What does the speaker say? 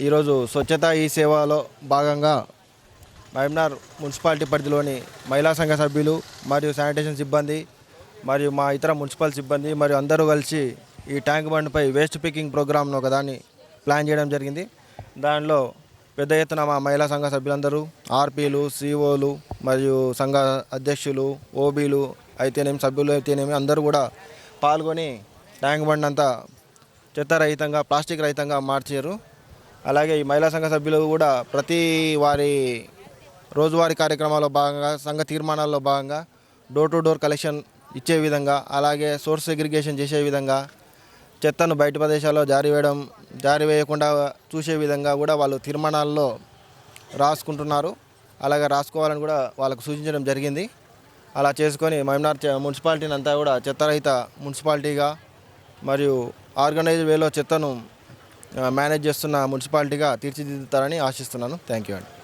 ఈరోజు స్వచ్ఛత ఈ సేవలో భాగంగా మహమ్నార్ మున్సిపాలిటీ పరిధిలోని మహిళా సంఘ సభ్యులు మరియు శానిటేషన్ సిబ్బంది మరియు మా ఇతర మున్సిపల్ సిబ్బంది మరియు అందరూ కలిసి ఈ ట్యాంక్ బండ్పై వేస్ట్ పికింగ్ ప్రోగ్రామ్ను ఒకదాన్ని ప్లాన్ చేయడం జరిగింది. దానిలో పెద్ద ఎత్తున మా మహిళా సంఘ సభ్యులందరూ ఆర్పీలు సిఓలు మరియు సంఘ అధ్యక్షులు ఓబీలు అయితేనేమి సభ్యులు అయితేనేమి అందరూ కూడా పాల్గొని ట్యాంక్ బండ్ అంతా చెత్త రహితంగా ప్లాస్టిక్ రహితంగా మార్చారు. అలాగే ఈ మహిళా సంఘ సభ్యులు కూడా ప్రతి వారి రోజువారీ కార్యక్రమాల్లో భాగంగా సంఘ తీర్మానాల్లో భాగంగా డోర్ టు డోర్ కలెక్షన్ ఇచ్చే విధంగా అలాగే సోర్స్ సెగ్రిగేషన్ చేసే విధంగా చెత్తను బయట ప్రదేశాల్లో జారీ వేయడం జారీ వేయకుండా చూసే విధంగా కూడా వాళ్ళు తీర్మానాల్లో రాసుకుంటున్నారు. అలాగే రాసుకోవాలని కూడా వాళ్ళకు సూచించడం జరిగింది. అలా చేసుకొని మహిమనార్ మున్సిపాలిటీని అంతా కూడా చెత్తరహిత మున్సిపాలిటీగా మరియు ఆర్గనైజ్ వేలో చెత్తను మేనేజ్ చేస్తున్న మున్సిపాలిటీగా తీర్చిదిద్దుతారని ఆశిస్తున్నాను. థ్యాంక్ యూ అండి.